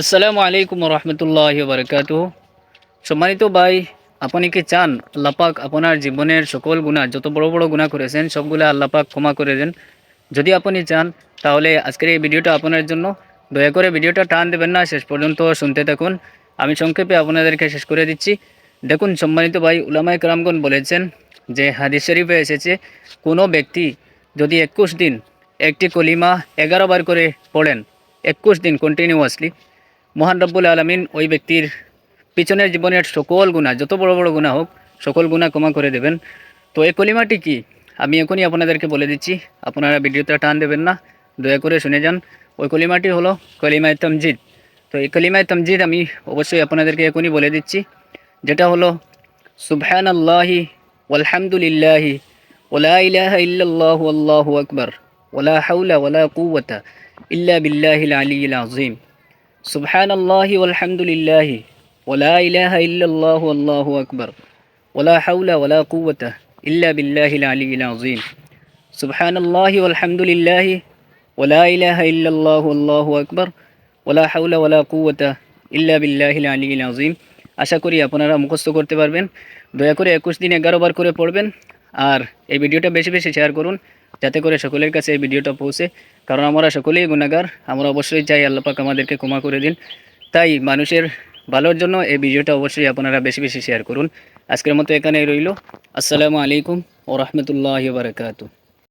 আসসালামু আলাইকুম রহমতুল্লাহ বারকাত সম্মানিত ভাই, আপনি কি চান আল্লাপাক আপনার জীবনের সকল গুণা যত বড় বড় গুণা করেছেন, সবগুলো আল্লাপাক ক্ষমা করে দেন? যদি আপনি চান, তাহলে আজকের এই ভিডিওটা আপনার জন্য। দয়া করে ভিডিওটা টান দেবেন না, শেষ পর্যন্ত শুনতে থাকুন। আমি সংক্ষেপে আপনাদেরকে শেষ করে দিচ্ছি। দেখুন, সম্মানিত ভাই উলামায় কালামগণ বলেছেন যে, হাদিস শরীফে এসেছে, কোনো ব্যক্তি যদি একুশ দিন একটি কলিমা এগারো বার করে পড়েন, একুশ দিন কন্টিনিউয়াসলি মহান রব্বুল আলমিন ওই ব্যক্তির পিছনের জীবনের সকল গুণা যত বড় বড় গুণা হোক, সকল গুণা ক্ষমা করে দেবেন। তো এই কলিমাটি কি? আমি এখনই আপনাদেরকে বলে দিচ্ছি, আপনারা ভিডিওতে টান দেবেন না, দয়া করে শুনে যান। ওই কলিমাটি হলো কলিমায় তমজিদ। তো এই কলিমায় তমজিদ আমি অবশ্যই আপনাদেরকে এখনই বলে দিচ্ছি, যেটা হলো সুবহান আল্লাহি আলহামদুলিল্লাহি ওলা ইলাহা ইল্লাল্লাহু আল্লাহু আকবার ওলা হাউলা ওলা কুওয়াতা ইল্লা বিল্লাহিল আলিয়্যিল আযীম। সুবহান আল্লাহি আলহামদুলিল্লাহি ওলা ইলাহা ইল্লাল্লাহ আল্লাহু আকবার ওলা হাউলা ওলা কুওয়াতা ইল্লা বিল্লাহিল আলিয়িল আযীম। সুবহান আল্লাহি আলহামদুলিল্লাহি ওলা ইলাহা ইল্লাল্লাহ আল্লাহু আকবার ওলা হাউলা ওলা কুওয়াতা ইল্লা বিল্লাহিল আলিয়িল আযীম। আশা করি আপনারা মুখস্থ করতে পারবেন। দয়া করে একুশ দিন এগারো বার করে পড়বেন। আর এই ভিডিওটা বেশি বেশি শেয়ার করুন। যাতে করে সকলের কাছে এই ভিডিওটা পৌঁছে। কারণ আমরা সকলেই গুণাগার, আমরা অবশ্যই চাই আল্লাপাক আমাদেরকে ক্ষমা করে দিন। তাই মানুষের ভালোর জন্য এই ভিডিওটা অবশ্যই আপনারা বেশি বেশি শেয়ার করুন। আজকের মতো এখানেই রইল। আসসালামু আলাইকুম ও রহমতুল্লাহ বারকাতু